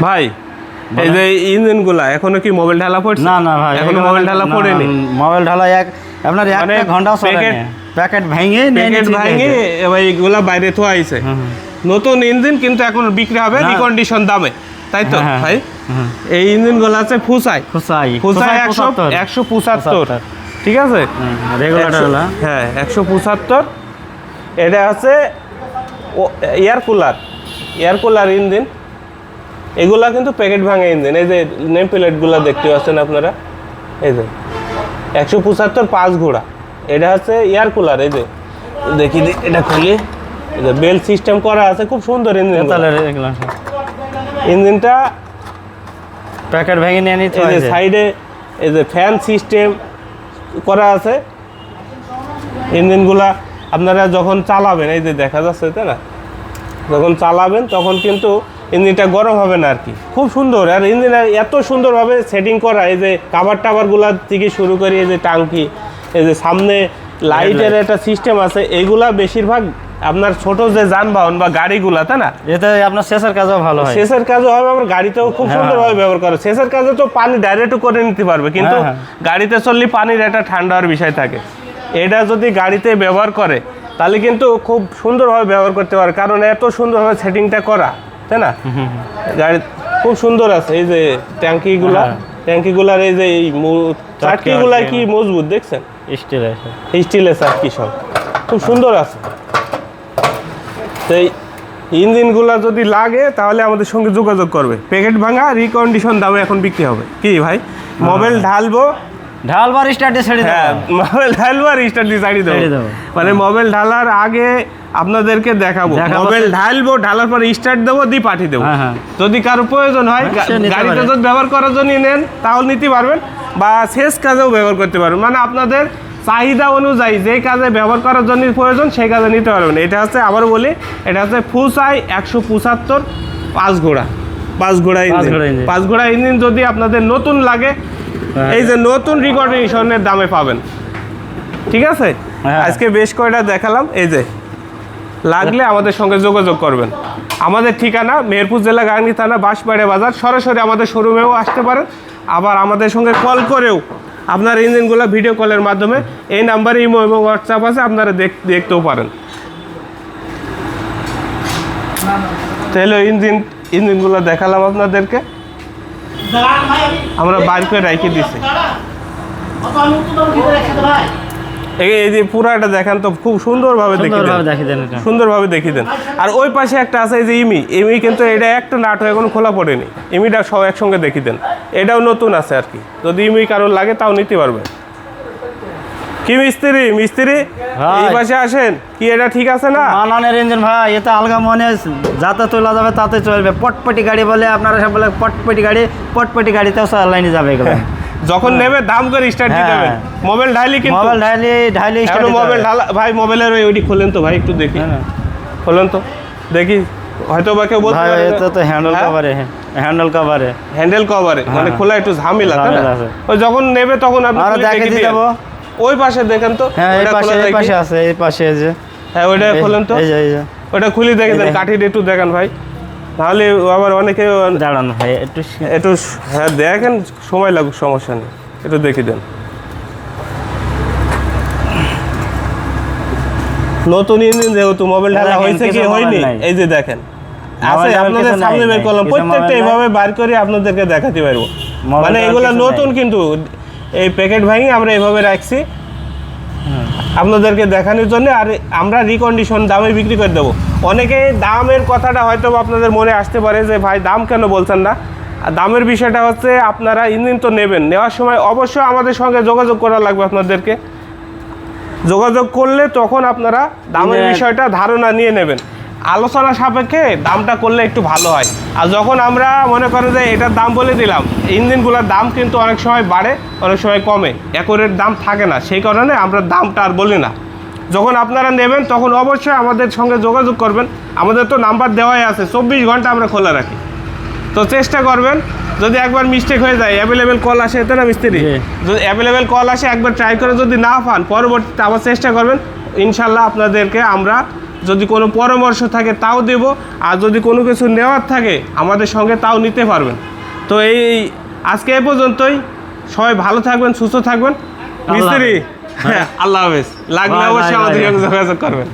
ভাই এই যে ইঞ্জিনগুলা এখনও কি মোবাইল ঢালা পড়ছে? না না ভাই এখনও মোবাইল ঢালা পড়েনি? মোবাইল ঢালা এক আপনার মানে একটা ঘন্টাও চলে প্যাকেট- প্যাকেট ভেঙে প্যাকেট ভাঙে। এবার এইগুলা বাইরে থোয়া আইছে। নতুন ইঞ্জিন কিন্তু এখন বিক্রি হবে। রিকন্ডিশন দামে। তাই তো হ্যাঁ, ভাই? এই ইঞ্জিনগুলো আছে ফুসাই। ফুসাই ফুসাই একশো। একশো পঁচাত্তর। ঠিক আছে? রেগুলেটর হ্যাঁ একশো পঁচাত্তর। এটা আছে air cooler. Air cooler engine. এগুলা কিন্তু প্যাকেট ভাঙা ইঞ্জিন। এই যে নেম প্লেটগুলো দেখতে পাচ্ছেন আপনারা? এই যে একশো পঁচাত্তর পাঁচ ঘোড়া। এটা হচ্ছে এয়ার কুলার এই যে। দেখি এটা খুলি। এই যে বেল সিস্টেম করা আছে খুব সুন্দর ইঞ্জিন। ইঞ্জিনটা প্যাকেট ভেঙে নিয়ে নিতে এই যে? সাইডে এই যে ফ্যান সিস্টেম করা আছে। ইঞ্জিনগুলা আপনারা যখন চালাবেন এই যে দেখা যাচ্ছে তাই না? যখন চালাবেন তখন কিন্তু ইঞ্জিনটা গরম হবে না আর কি। খুব সুন্দর। আর ইঞ্জিনের এত সুন্দরভাবে সেটিং করা এই যে কাবার টাবারগুলা থেকে শুরু করে এই যে টাঙ্কি এই যে সামনে লাইটের একটা সিস্টেম আছে এইগুলা বেশিরভাগ আপনার ছোট যে যানবাহন বা গাড়িগুলা তাই না? এতে আপনার শেষের কাজও ভালো হয়। শেষের কাজও হবে আমার গাড়িতেও খুব হ্যাঁ। সুন্দরভাবে ব্যবহার করে। শেষের কাজে তো পানি ডাইরেক্ট করে নিতে পারবে কিন্তু হ্যাঁ, গাড়িতে চললে পানির একটা ঠান্ডার বিষয় থাকে। এটা যদি গাড়িতে ব্যবহার করে তাহলে কিন্তু খুব সুন্দরভাবে ব্যবহার করতে পারে কারণ এত সুন্দরভাবে সেটিংটা করা। তাই না? গাড়ি খুব সুন্দর আছে এই যে ট্যাঙ্কিগুলা হ্যাঁ। ট্যাঙ্কিগুলার এই যে এই চাটকিগুলা কি মজবুত দেখছেন? স্টিল আছে। স্টিলের চাটকি সব। খুব সুন্দর আছে। তো এই ইঞ্জিনগুলো যদি লাগে তাহলে আমাদের সঙ্গে যোগাযোগ করবে। প্যাকেট ভাঙা রিকন্ডিশন দামে এখন বিক্রি হবে। কি ভাই? মোবাইল ঢালবো। ঢাল বার স্টার্টে ছেড়ে হ্যাঁ মোবাইল ঢালবো আর স্টার্ট দিয়ে ছাড়িয়ে দেবো। দেবো। মানে মোবাইল ঢালার আগে আপনাদেরকে দেখাবো। মোবাইল ঢালবো ঢালার পরে স্টার্ট দেবো দিয়ে পাঠিয়ে দেবো। হ্যাঁ, হ্যাঁ। যদি কারও প্রয়োজন হয় গাড়িতে যদি ব্যবহার করার জন্য নেন তাহলে নিতে পারবেন বা শেষ কাজেও ব্যবহার করতে পারবেন। মানে আপনাদের চাহিদা অনুযায়ী যে কাজে ব্যবহার করার জন্য প্রয়োজন সেই কাজে নিতে পারবেন। এটা হচ্ছে আবার বলি এটা হচ্ছে ফুসাই একশো পঁচাত্তর পাঁচ ঘোড়া। পাঁচ ঘোড়া ইঞ্জিন পাঁচ ঘোড়া ইঞ্জিন যদি আপনাদের নতুন লাগে হ্যাঁ। এই যে নতুন রিকর্ডিশনের দামে পাবেন। ঠিক আছে। আজকে বেশ কয়টা দেখালাম এই যে লাগলে আমাদের সঙ্গে যোগাযোগ করবেন। আমাদের ঠিকানা মেহেরপুর জেলা গাঙ্গি থানা বাঁশবাড়িয়া বাজার। সরাসরি আমাদের শোরুমেও আসতে পারেন। আবার আমাদের সঙ্গে কল করেও আপনার ইঞ্জিনগুলো ভিডিও কলের মাধ্যমে এই নাম্বারে ইমো এবং হোয়াটসঅ্যাপ আছে আপনারা দেখ- দেখতেও পারেন। তাহলে ইঞ্জিন ইঞ্জিনগুলো দেখালাম আপনাদেরকে। আমরা বাইর করে রেখে দিছি। এই যে পুরাটা দেখেন তো খুব সুন্দরভাবে সুন্দরভাবে দেন দেন সুন্দরভাবে দেখি দেন। আর ওই পাশে একটা আছে এই যে ইমি। ইমি কিন্তু এটা একটা নাট হয়ে খোলা পড়েনি। ইমিটা সব একসঙ্গে দেন। এটাও নতুন আছে আর কি। যদি ইমি কারোর লাগে তাও নিতে পারবে কি মিস্ত্রি? মিস্ত্রি। এই পাশে আসেন। কি এটা ঠিক আছে না? মানানের ইঞ্জিন ভাই এতে আলগা মনে যাতে তোলা যাবে তাতে চলবে। পটপটি গাড়ি বলে আপনারা সব বলে পটপটি গাড়ি পটপটি গাড়িতেও লাইনে যাবে এগুলো। যখন নেবে দাম করে স্টার্ট দিতে হবে হ্যাঁ। মোবাইল ঢাইলি কিন্তু মোবাইল ঢাইলে ঢাইলে স্টার্ট মোবাইল ঢালা ভাই মোবাইলের ওই ওইটি খোলেন তো ভাই একটু দেখি। হ্যাঁ। খোলেন তো। দেখি হয়তো বা কেউ বলতে পারে এটা তো হ্যান্ডেল কভারে হ্যান্ডেল কভারে হ্যান্ডেল কভারে মানে হ্যাঁ। খোলা একটু ঝামেলা তাই না? ওই যখন নেবে তখন আপনি আরও দেখে দিয়ে। যাব। ওই পাশে দেখেন তো। হ্যাঁ এই পাশে এই পাশে আছে এই পাশে এই যে। হ্যাঁ ওইটা খোলেন তো। এই যে এই যে। ওটা খুলে দেখেন। কাঠিটা একটু দেখেন ভাই। নাহলে আবার অনেকে দাঁড়ান ভাই একটু একটু হ্যাঁ দেখেন সময় লাগুক সমস্যা নেই। একটু দেখে দেন। নতুন ইঞ্জিন যেহেতু মোবাইল ঢালা হয়েছে কি হয়নি? এই যে দেখেন। আছে আপনাদের সামনে বের করলাম। প্রত্যেকটা এইভাবে বার করে আপনাদেরকে দেখাতে পারব। মানে এগুলা নতুন কিন্তু এই প্যাকেট ভাঙি আমরা এইভাবে রাখছি। আপনাদেরকে দেখানোর জন্য আর আমরা রিকন্ডিশন দামে বিক্রি করে দেবো। অনেকে দামের কথাটা হয়তো আপনাদের মনে আসতে পারে যে ভাই দাম কেন বলছেন না? আর দামের বিষয়টা হচ্ছে আপনারা ইঞ্জিন তো নেবেন। নেওয়ার সময় অবশ্যই আমাদের সঙ্গে যোগাযোগ করা লাগবে আপনাদেরকে। যোগাযোগ করলে তখন আপনারা দামের বিষয়টা ধারণা নিয়ে নেবেন। আলোচনা সাপেক্ষে দামটা করলে একটু ভালো হয়। আর যখন আমরা মনে করেন যে এটার দাম বলে দিলাম। ইঞ্জিনগুলোর দাম কিন্তু অনেক সময় বাড়ে অনেক সময় কমে। একরের দাম থাকে না। সেই কারণে আমরা দামটা আর বলি না। যখন আপনারা নেবেন তখন অবশ্যই আমাদের সঙ্গে যোগাযোগ করবেন। আমাদের তো নাম্বার দেওয়াই আছে চব্বিশ ঘণ্টা আমরা খোলা রাখি। তো চেষ্টা করবেন যদি একবার মিস্টেক হয়ে যায় অ্যাভেলেবেল কল আসে তো না মিস্ত্রি? যদি অ্যাভেলেবেল কল আসে একবার ট্রাই করে যদি না পান পরবর্তীতে আবার চেষ্টা করবেন ইনশাল্লাহ আপনাদেরকে আমরা যদি কোনো পরামর্শ থাকে তাও দেব। আর যদি কোনো কিছু নেওয়ার থাকে আমাদের সঙ্গে তাও নিতে পারবেন। তো এই আজকে এ পর্যন্তই। সবাই ভালো থাকবেন সুস্থ থাকবেন। মিস্ত্রি আল্লাহ হাফেজ। লাগলে অবশ্যই আমাদের যোগাযোগ করবেন।